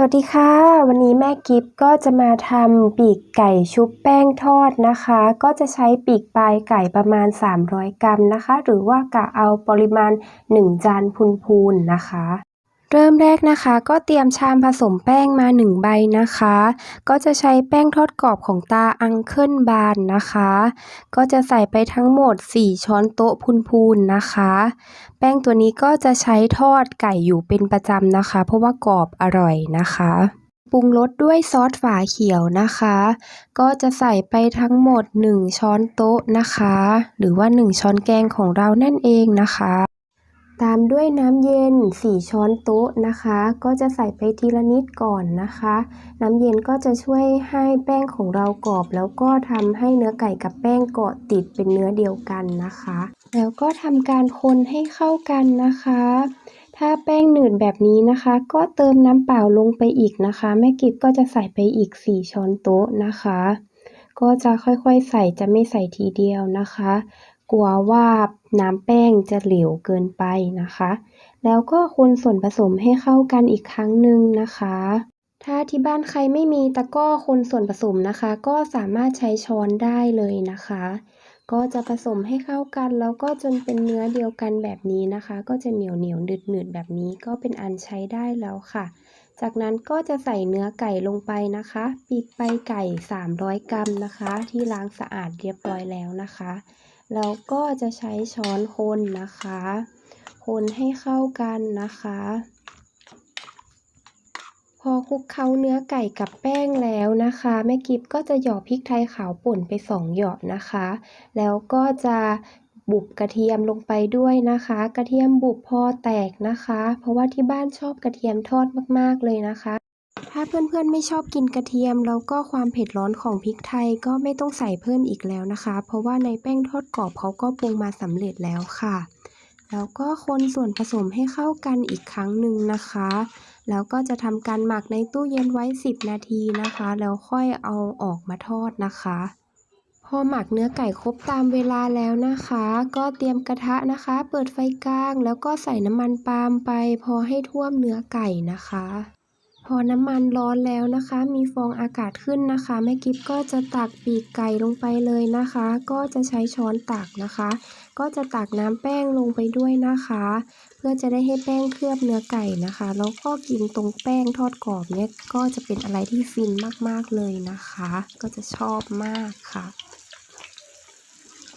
สวัสดีค่ะ วันนี้แม่กิฟก็จะมาทำปีกไก่ชุบแป้งทอดนะคะ ก็จะใช้ปีกปลายไก่ประมาณ 300 กรัมนะคะ หรือว่ากะเอาปริมาณ 1 จานพูนๆนะคะ เริ่มแรกนะคะ ก็เตรียมชามผสมแป้งมา 1 ใบนะคะ ก็จะใช้แป้งทอดกรอบของตาอังเคิลบานนะคะ ก็จะใส่ไปทั้งหมด 4 ช้อนโต๊ะพูนๆนะคะ แป้งตัวนี้ก็จะใช้ทอดไก่อยู่เป็นประจำนะคะ เพราะว่ากรอบอร่อยนะคะปรุงรสด้วยซอสฝาเขียวนะคะ ก็จะใส่ไปทั้งหมด 1 ช้อนโต๊ะนะคะ หรือว่า 1 ช้อนแกงของเรานั่นเองนะคะ ตามด้วยน้ำเย็น 4 ช้อนโต๊ะนะคะ ก็จะใส่ไปทีละนิดก่อนนะคะ น้ำเย็นก็จะช่วยให้แป้งของเรากรอบ แล้วก็ทำให้เนื้อไก่กับแป้งเกาะติดเป็นเนื้อเดียวกันนะคะ แล้วก็ทำการคนให้เข้ากันนะคะ ถ้าแป้งหนืดแบบนี้นะคะ ก็เติมน้ำเปล่าลงไปอีกนะคะแม่กิบก็จะใส่ไปอีก 4 ช้อนโต๊ะนะคะ ก็จะค่อยๆใส่จะไม่ใส่ทีเดียวนะคะ กลัวว่าน้ำแป้งจะเหลวเกินไปนะคะ แล้วก็คนส่วนผสมให้เข้ากันอีกครั้งหนึ่งนะคะ ถ้าที่บ้านใครไม่มีตะก้อคนส่วนผสมนะคะ ก็สามารถใช้ช้อนได้เลยนะคะ ก็จะผสมให้เข้ากันแล้วก็จนเป็นเนื้อเดียวกันแบบนี้นะคะ ก็จะเหนียวเหนียวหนืดหนืดแบบนี้ก็เป็นอันใช้ได้แล้วค่ะ จากนั้นก็จะใส่เนื้อไก่ลงไปนะคะ ปีกไปไก่ 300 กรัมนะคะ ที่ล้างสะอาดเรียบร้อยแล้วนะคะ แล้วก็จะใช้ช้อนคนนะคะ คนให้เข้ากันนะคะ พอคลุกเคล้าเนื้อไก่กับแป้งแล้วนะคะแม่กิฟก็จะหยอดพริกไทยขาวป่นไปสองหยอดนะคะ แล้วก็จะบุบกระเทียมลงไปด้วยนะคะ กระเทียมบุบพอแตกนะคะ เพราะว่าที่บ้านชอบกระเทียมทอดมาก ๆ เลยนะคะ ถ้าเพื่อนๆไม่ชอบกินกระเทียม แล้วก็ความเผ็ดร้อนของพริกไทยก็ไม่ต้องใส่เพิ่มอีกแล้วนะคะ เพราะว่าในแป้งทอดกรอบเขาก็ปรุงมาสำเร็จแล้วค่ะ แล้วก็คนส่วนผสมให้เข้ากันอีกครั้งหนึ่งนะคะ แล้วก็จะทำการหมักในตู้เย็นไว้ 10 นาทีนะคะ แล้วค่อยเอาออกมาทอดนะคะพอหมักเนื้อไก่ครบตามเวลาแล้วนะคะ ก็เตรียมกระทะนะคะ เปิดไฟกลาง แล้วก็ใส่น้ำมันปาล์มไป พอให้ท่วมเนื้อไก่นะคะ พอน้ำมันร้อนแล้วนะคะ มีฟองอากาศขึ้นนะคะแม่กิฟก็จะตักปีกไก่ลงไปเลยนะคะ ก็จะใช้ช้อนตักนะคะ ก็จะตักน้ำแป้งลงไปด้วยนะคะ เพื่อจะได้ให้แป้งเคลือบเนื้อไก่นะคะแล้วก็กินตรงแป้งทอดกรอบเนี่ยก็จะเป็นอะไรที่ฟินมากๆเลยนะคะ ก็จะชอบมากค่ะ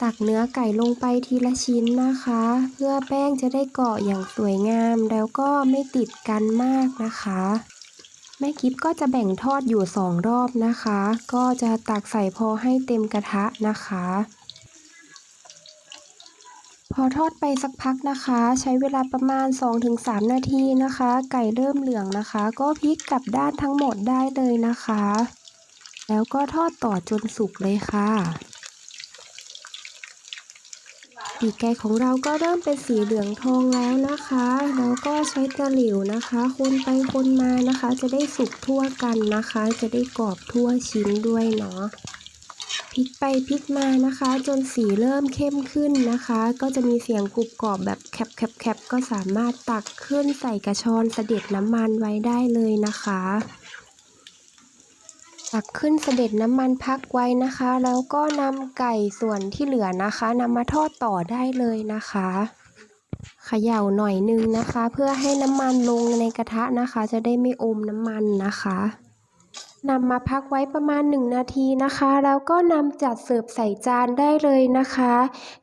ตักเนื้อไก่ลงไปทีละชิ้นนะคะ เพื่อแป้งจะได้เกาะอย่างสวยงามแล้วก็ไม่ติดกันมากนะคะ แม่กิฟก็จะแบ่งทอดอยู่สองรอบนะคะ ก็จะตักใส่พอให้เต็มกระทะนะคะ พอทอดไปสักพักนะคะ ใช้เวลาประมาณ 2-3 นาทีนะคะ ไก่เริ่มเหลืองนะคะ ก็พลิกกลับด้านทั้งหมดได้เลยนะคะ แล้วก็ทอดต่อจนสุกเลยค่ะ ปีกไก่ของเราก็เริ่มเป็นสีเหลืองทองแล้วนะคะ แล้วก็ใช้ตะหลิวนะคะ คนไปคนมานะคะ จะได้สุกทั่วกันนะคะ จะได้กรอบทั่วชิ้นด้วยเนาะพลิกไปพลิกมานะคะ จนสีเริ่มเข้มขึ้นนะคะ ก็จะมีเสียงกรุบกรอบแบบแคบแคบแคบก็สามารถตักขึ้นใส่กระชอนเสด็จน้ำมันไว้ได้เลยนะคะ ตักขึ้นเสด็จน้ำมันพักไว้นะคะ แล้วก็นำไก่ส่วนที่เหลือนะคะนำมาทอดต่อได้เลยนะคะเขย่าหน่อยนึงนะคะ เพื่อให้น้ำมันลงในกระทะนะคะ จะได้ไม่อมน้ำมันนะคะนำมาพักไว้ประมาณ 1 นาทีนะคะ แล้วก็นำจัดเสิร์ฟใส่จานได้เลยนะคะ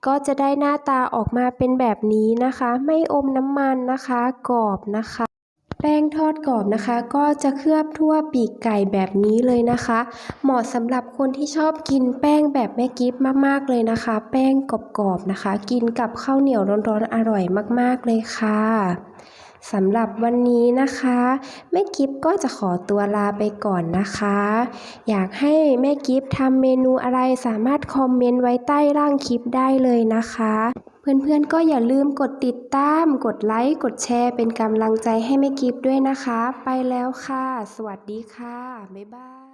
ก็จะได้หน้าตาออกมาเป็นแบบนี้นะคะ ไม่อมน้ำมันนะคะ กรอบนะคะ แป้งทอดกรอบนะคะ ก็จะเคลือบทั่วปีกไก่แบบนี้เลยนะคะ เหมาะสำหรับคนที่ชอบกินแป้งแบบแม่กิฟมากๆเลยนะคะ แป้งกรอบๆนะคะ กินกับข้าวเหนียวร้อนๆอร่อยมากๆเลยค่ะ สำหรับวันนี้นะคะแม่กิฟก็จะขอตัวลาไปก่อนนะคะ อยากให้แม่กิฟทำเมนูอะไรสามารถคอมเมนต์ไว้ใต้ล่างคลิปได้เลยนะคะ เพื่อนๆก็อย่าลืมกดติดตาม กดไลค์ กดแชร์เป็นกำลังใจให้แม่กิฟด้วยนะคะ ไปแล้วค่ะ สวัสดีค่ะ บ๊ายบาย